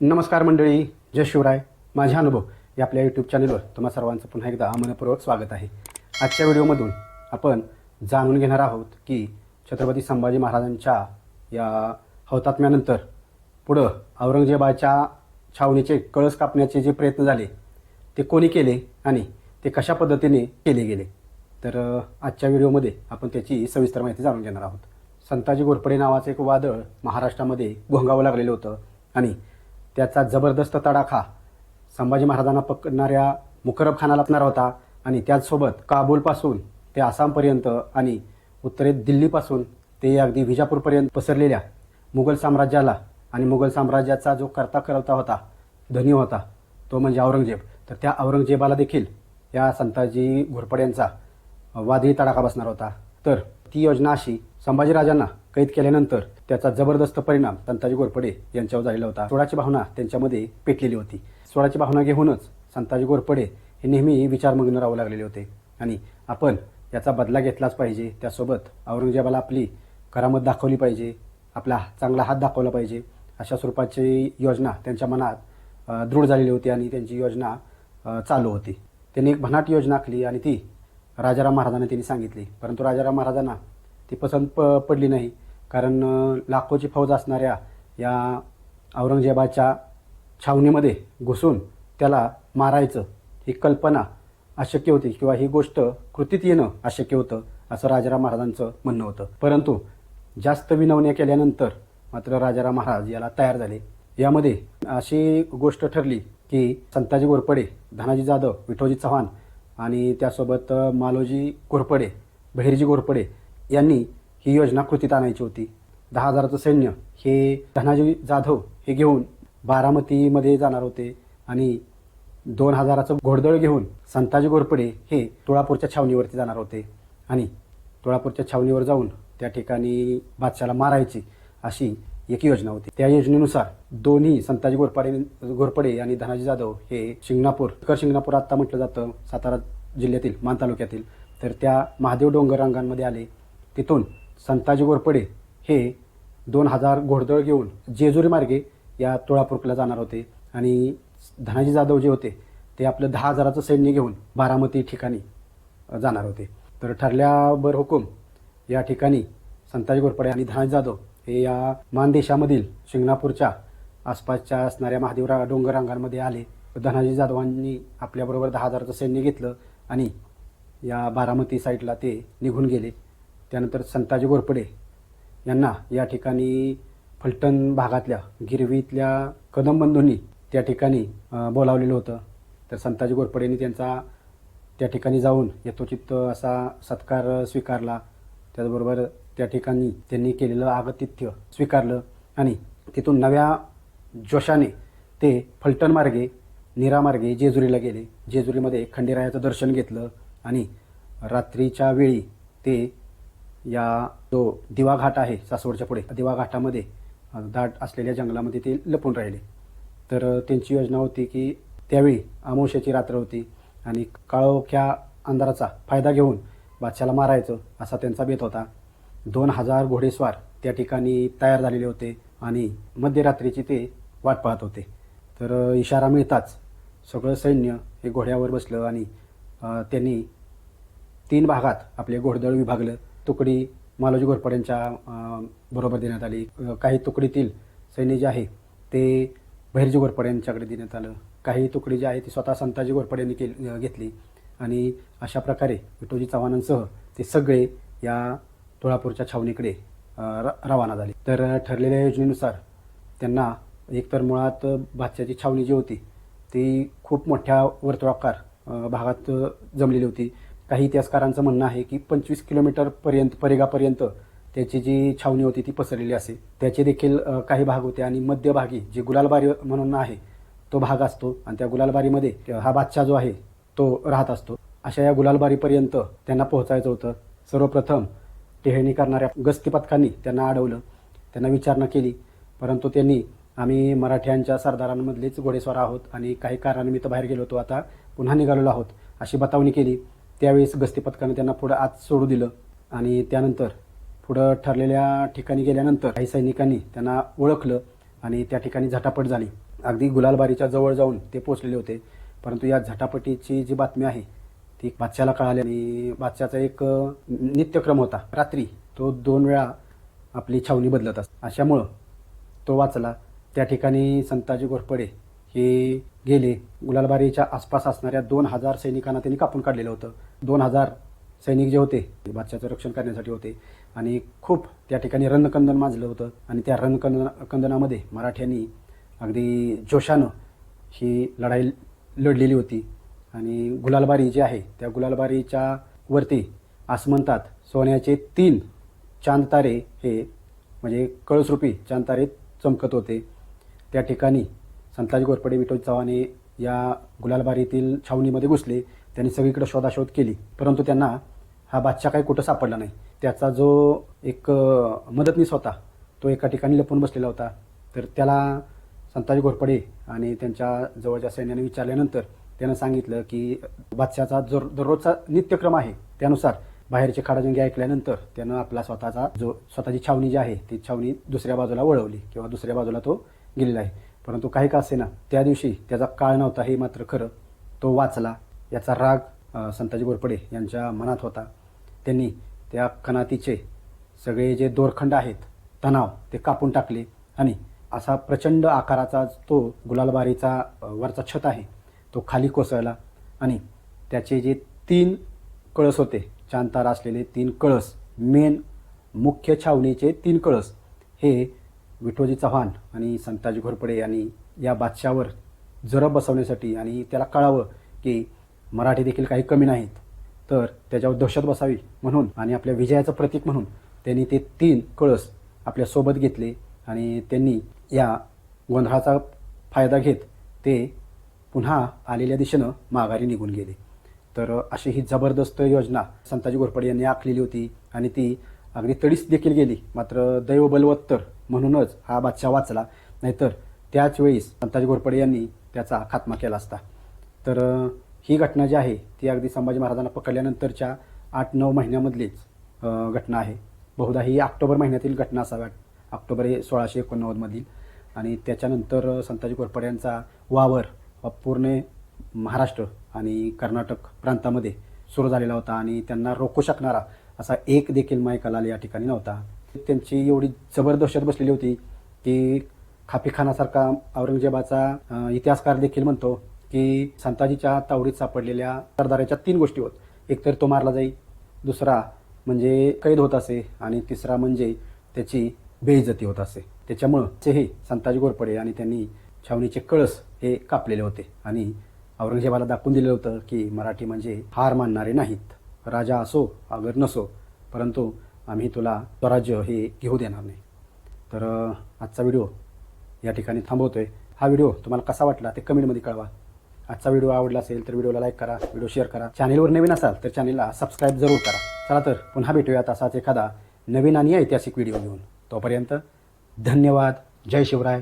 नमस्कार मंडळी जय शिवराय. माझे अनुभव या आपल्या यूट्यूब चॅनलवर तुम्हा सर्वांचं पुन्हा एकदा मनपूर्वक स्वागत आहे. आजच्या व्हिडिओमधून आपण जाणून घेणार आहोत की छत्रपती संभाजी महाराजांच्या या हौतात्म्यानंतर पुढं औरंगजेबाच्या छावणीचे कळस कापण्याचे जे प्रयत्न झाले ते कोणी केले आणि ते कशा पद्धतीने केले गेले? तर आजच्या व्हिडिओमध्ये आपण त्याची सविस्तर माहिती जाणून घेणार आहोत. संताजी घोरपडे नावाचं एक वादळ महाराष्ट्रामध्ये घोंगावं लागलेलं होतं आणि त्याचा जबरदस्त तडाखा. संभाजी महाराजांना पकडणाऱ्या मुकरब खानाला लागणार होता आणि त्याचसोबत काबूलपासून ते आसामपर्यंत आणि उत्तरेत दिल्लीपासून ते अगदी विजापूरपर्यंत पसरलेल्या मुघल साम्राज्याला आणि मुघल साम्राज्याचा जो करता करता होता धनी होता तो म्हणजे औरंगजेब. तर त्या औरंगजेबाला देखील या संताजी घोरपड्यांचा वादळी तडाखा बसणार होता. तर ती योजना अशी संभाजीराजांना कैद केल्यानंतर त्याचा जबरदस्त परिणाम संताजी गोरपडे यांच्यावर झालेला होता. सोडाची भावना त्यांच्यामध्ये पेटलेली होती. सोडाची भावना घेऊनच संताजी गोरपडे हे नेहमी विचारमग्न राहू लागलेले होते. आणि आपण याचा बदला घेतलाच पाहिजे. त्यासोबत औरंगजेबाला आपली करामत दाखवली पाहिजे. आपला चांगला हात दाखवला पाहिजे. अशा स्वरूपाची योजना त्यांच्या मनात दृढ झालेली होती आणि त्यांची योजना चालू होती. त्यांनी एक भन्नाट योजना आखली आणि ती राजाराम महाराजांना त्यांनी सांगितली. परंतु राजाराम महाराजांना ती पसंत प पडली नाही. कारण लाखोची फौज असणाऱ्या या औरंगजेबाच्या छावणीमध्ये घुसून त्याला मारायचं ही कल्पना अशक्य होती किंवा ही गोष्ट कृतीत येणं अशक्य होतं असं राजाराम महाराजांचं म्हणणं होतं. परंतु जास्त विनवण्या केल्यानंतर मात्र राजाराम महाराज याला तयार झाले. यामध्ये अशी गोष्ट ठरली की संताजी घोरपडे धनाजी जाधव विठोजी चव्हाण आणि त्यासोबत मालोजी घोरपडे बहिरजी घोरपडे यांनी ही योजना कृतीत आणायची होती. दहा हजाराचं सैन्य हे धनाजी जाधव हे घेऊन बारामतीमध्ये जाणार होते आणि दोन हजाराचं घोडदळ घेऊन संताजी घोरपडे हे तुळापूरच्या छावणीवरती जाणार होते. आणि तुळापूरच्या छावणीवर जाऊन त्या ठिकाणी बादशाला मारायची अशी एक योजना होती. त्या योजनेनुसार दोन्ही संताजी घोरपडे घोरपडे आणि धनाजी जाधव हे शिंगणापूर कर शिंगणापूर आत्ता म्हटलं जातं सातारा जिल्ह्यातील मान तालुक्यातील. तर त्या महादेव डोंगर रांगांमध्ये आले. तिथून संताजी गोरपडे हे दोन हजार घोडदळ घेऊन जेजुरी मार्गे या तुळापूरला जाणार होते. आणि धनाजी जाधव जे होते ते आपलं दहा हजाराचं सैन्य घेऊन बारामती ठिकाणी जाणार होते. तर ठरल्याबर हुकूम या ठिकाणी संताजी घोरपडे आणि धनाजी जाधव हे या मानदेशामधील शिंगणापूरच्या आसपासच्या असणाऱ्या महादेवरा डोंगर रांगांमध्ये आले. धनाजी जाधवांनी आपल्याबरोबर दहा हजाराचं सैन्य घेतलं आणि या बारामती साईडला ते निघून गेले. त्यानंतर संताजी घोरपडे यांना या ठिकाणी फलटण भागातल्या गिरवीतल्या कदम बंधूंनी त्या ठिकाणी बोलावलेलं होतं. तर संताजी घोरपडेंनी त्यांचा त्या ठिकाणी जाऊन यथोचित असा सत्कार स्वीकारला. त्याचबरोबर त्या ठिकाणी त्यांनी केलेलं आगतिथ्य स्वीकारलं आणि तिथून नव्या जोशाने ते फलटण मार्गे निरामार्गे जेजुरीला गेले. जेजुरीमध्ये खंडेरायाचं दर्शन घेतलं आणि रात्रीच्या वेळी ते या जो दिवा घाट आहे सासवडच्या पुढे दिवा घाटामध्ये दाट असलेल्या जंगलामध्ये ते लपून राहिले. तर त्यांची योजना होती की त्यावेळी अमावश्याची रात्र होती आणि काळोख्या अंधाराचा फायदा घेऊन बादशाला मारायचं असा त्यांचा बेत होता. दोन हजार घोडेस्वार त्या ठिकाणी तयार झालेले होते आणि मध्यरात्रीची ते वाट पाहत होते. तर इशारा मिळताच सगळं सैन्य हे घोड्यावर बसलं आणि त्यांनी तीन भागात आपले घोडदळ विभागलं. तुकडी मालोजी घोरपड्यांच्या यांच्या बरोबर देण्यात आली. काही तुकडीतील सैन्य जे आहे ते बहिरजी घोरपड्यांच्याकडे देण्यात आलं. काही तुकडी जी आहे ती स्वतः संताजी घोरपड्यांनी केली घेतली. आणि अशा प्रकारे विठोजी चव्हाणांसह ते सगळे या तुळापूरच्या छावणीकडे र- रवाना झाले. तर ठरलेल्या योजनेनुसार त्यांना एकतर मुळात भातशाची छावणी जी होती ती खूप मोठ्या वर्तुळाकार भागात जमलेली होती. काही इतिहासकारांचं म्हणणं आहे की पंचवीस किलोमीटरपर्यंत परिघापर्यंत त्याची जी छावणी होती ती पसरलेली असे त्याचे देखील काही भाग होते आणि मध्यभागी जे गुलालबारी म्हणून आहे तो भाग असतो आणि त्या गुलालबारीमध्ये हा बादशाह जो आहे तो राहत असतो. अशा या गुलालबारीपर्यंत त्यांना पोहोचायचं होतं. सर्वप्रथम टेहळणी करणाऱ्या गस्ती पथकांनी त्यांना अडवलं. त्यांना विचारणा केली. परंतु त्यांनी आम्ही मराठ्यांच्या सरदारांमधलेच घोडेस्वार आहोत आणि काही कारणानिमित्त बाहेर गेलो होतो. आता पुन्हा निघालेलो आहोत अशी बतावणी केली. त्यावेळेस गस्ती पथकानं त्यांना पुढं आत सोडू दिलं. आणि त्यानंतर पुढं ठरलेल्या ठिकाणी गेल्यानंतर काही सैनिकांनी त्यांना ओळखलं आणि त्या ठिकाणी झटापट झाली. अगदी गुलालबारीच्या जवळ जाऊन ते पोचलेले होते. परंतु या झटापटीची जी बातमी आहे ती बादशाला कळाली आणि बादशाचा एक नित्यक्रम होता. रात्री तो दोन वेळा आपली छावणी बदलत असत अशामुळं तो वाचला. त्या ठिकाणी संताजी घोरपडे हे गेले. गुलालबारीच्या आसपास असणाऱ्या दोन हजार सैनिकांना त्यांनी कापून काढलेलं होतं. दोन हजार सैनिक जे होते ते बादशाचं रक्षण करण्यासाठी होते. आणि खूप त्या ठिकाणी रणकंदन माजलं होतं. आणि त्या रणकंदन कंदनामध्ये मराठ्यांनी अगदी जोशानं ही लढाई लढलेली होती. आणि गुलालबारी जी आहे त्या गुलालबारीच्या वरती आसमंतात सोन्याचे तीन चांद तारे हे म्हणजे कळसरूपी चांद तारे चमकत होते. त्या ठिकाणी संताजी घोरपडे विठोज चव्हाणे या गुलालबारीतील छावणीमध्ये घुसले. त्यांनी सगळीकडे शोधाशोध केली. परंतु त्यांना हा बादशाह काही कुठं सापडला नाही. त्याचा जो एक मदतनीस होता तो एका ठिकाणी लपून बसलेला होता. तर त्याला संताजी घोरपडे आणि त्यांच्या जवळच्या सैन्याने विचारल्यानंतर त्यानं सांगितलं की बादशाचा जो दररोजचा नित्यक्रम आहे त्यानुसार बाहेरचे खाडाजंगी ऐकल्यानंतर त्यानं आपला स्वतःचा जो स्वतःची छावणी जी आहे ती छावणी दुसऱ्या बाजूला वळवली किंवा दुसऱ्या बाजूला तो गेलेला आहे. परंतु काही का असेना त्या दिवशी त्याचा काळ नव्हता हे मात्र खरं. तो वाचला. याचा राग संताजी घोरपडे यांच्या मनात होता. त्यांनी त्या कनातीचे सगळे जे दोरखंड आहेत तणाव ते कापून टाकले आणि असा प्रचंड आकाराचा तो गुलालबारीचा वरचा छत आहे तो खाली कोसळला आणि त्याचे जे तीन कळस होते चांतार असलेले तीन कळस मेन मुख्य छावणीचे तीन कळस हे विठोजी चव्हाण आणि संताजी घोरपडे यांनी या बादशावर जरब बसवण्यासाठी आणि त्याला कळावं की मराठी देखील काही कमी नाहीत तर त्याच्यावर दहशत बसावी म्हणून आणि आपल्या विजयाचं प्रतीक म्हणून त्यांनी ते तीन कळस आपल्यासोबत घेतले आणि त्यांनी या गोंधळाचा फायदा घेत ते पुन्हा आलेल्या दिशेनं माघारी निघून गेले. तर अशी ही जबरदस्त योजना संताजी घोरपडे यांनी आखलेली होती आणि ती अगदी तडीस देखील गेली. मात्र दैव बलवत्तर म्हणूनच हा बादशाह वाचला. नाहीतर त्याच वेळी संताजी घोरपडे यांनी त्याचा खात्मा केला असता. तर ही घटना जी आहे ती अगदी संभाजी महाराजांना पकडल्यानंतरच्या आठ नऊ महिन्यामधलीच घटना आहे. बहुधा ही ऑक्टोबर महिन्यातील घटना असाव्या ऑक्टोबर हे सोळाशे एकोणनव्वदमधील. आणि त्याच्यानंतर संताजी घोरपडे यांचा वावर पूर्ण महाराष्ट्र आणि कर्नाटक प्रांतामध्ये सुरू झालेला होता आणि त्यांना रोखू शकणारा असा एक देखील मायकलाल या ठिकाणी नव्हता. त्यांची एवढी जबरदस्त बसलेली होती की खाफीखानासारखा औरंगजेबाचा इतिहासकार देखील म्हणतो की संताजीच्या तावडीत सापडलेल्या सरदाराच्या तीन गोष्टी होत. एक तर तो मारला जाई दुसरा म्हणजे कैद होत असे आणि तिसरा म्हणजे त्याची बेइज्जती होत असे. त्याच्यामुळं ते हे संताजी घोरपडे आणि त्यांनी छावणीचे कळस हे कापलेले होते आणि औरंगजेबाला दाखवून दिलेलं होतं की मराठी म्हणजे हार मानणारे नाहीत. राजा असो अगर नसो परंतु आम्ही तुला स्वराज्य हे घेऊ देणार नाही. तर आजचा व्हिडिओ या ठिकाणी थांबवतोय. हा व्हिडिओ तुम्हाला कसा वाटला ते कमेंटमध्ये कळवा. आजचा व्हिडिओ आवडला असेल तर व्हिडिओला लाईक करा व्हिडिओ शेअर करा. चॅनेलवर नवीन असाल तर चॅनेलला सबस्क्राईब जरूर करा. चला तर पुन्हा भेटूयात असाच एखादा नवीन आणि ऐतिहासिक व्हिडिओ घेऊन. तोपर्यंत धन्यवाद. जय शिवराय.